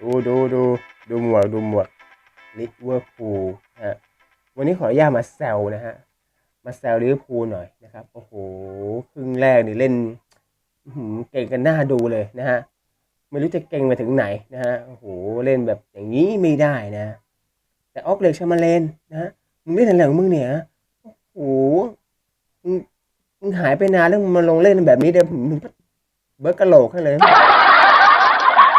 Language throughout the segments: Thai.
ดูดูดูดูหมวกดูหมวกลิเวอร์พูลฮะวันนี้ขออนุญาตมาแซวนะฮะ มาแซวลิเวอร์พูลหน่อยนะครับ โอ้โหครึ่งแรกนี่เล่นเก่งกันหน้าดูเลยนะฮะ ไม่รู้จะเก่งไปถึงไหนนะฮะ โอ้โห เล่นแบบอย่างนี้ไม่ได้นะ แต่ออกเล็กชามาเลนนะมึงเล่นอะไรของมึงเนี่ย โอ้โห มึงหายไปนานแล้วมึงมาลงเล่นแบบนี้เดี๋ยวมึง เบิร์กกะโหลกให้เลย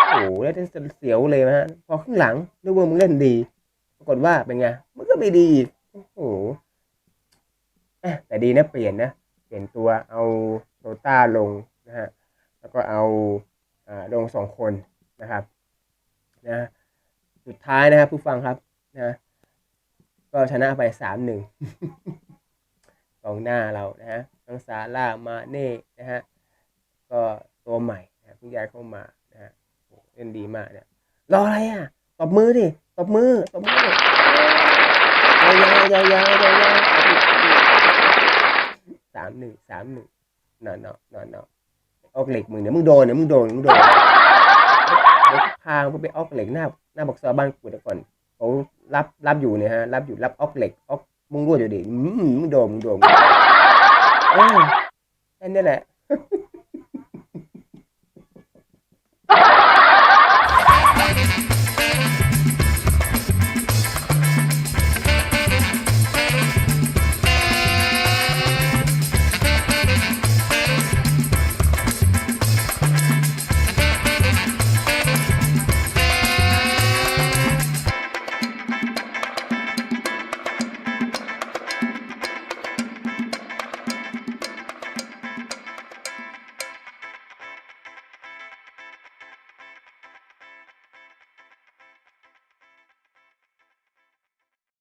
โอ้โหแล้วจะเสียวเลยนะฮะ พอข้างหลังนึกว่ามึงเล่นดี ปรากฏว่าเป็นไง มันก็ไม่ดีอีก โอ้โหแต่ดีนะเปลี่ยนนะ เปลี่ยนตัวเอาโรต้าลงนะฮะ แล้วก็เอาอ่าลงสองคนนะครับนะสุดท้ายนะครับผู้ฟังครับนะก็ชนะไปสามหนึ่งกองหน้าเรานะฮะทั้งซาร่ามาเน่นะฮะ ก็ ตัวใหม่นะเพิ่งย้ายเข้ามานะฮะเล่นดีมากเนี่ยรออะไรอะตบมือดิตบมือตบมือยาวยาวยาวยาวยาวสามหนึ่งสามหนึ่งนอนนอนนอนนอนออกเหล็กมึงเดี๋ยวมึงโดนเดี๋ยวมึงโดนมึงโดนพางไปออกเหล็กหน้าหน้าบอกซอบ้านกูเดี๋ยวก่อนเขารับรับอยู่เนี่ยฮะรับอยู่รับออกเหล็กออกมึงรั่วอยู่ดิมึงโดนมึงโดนเออแค่นี้แหละ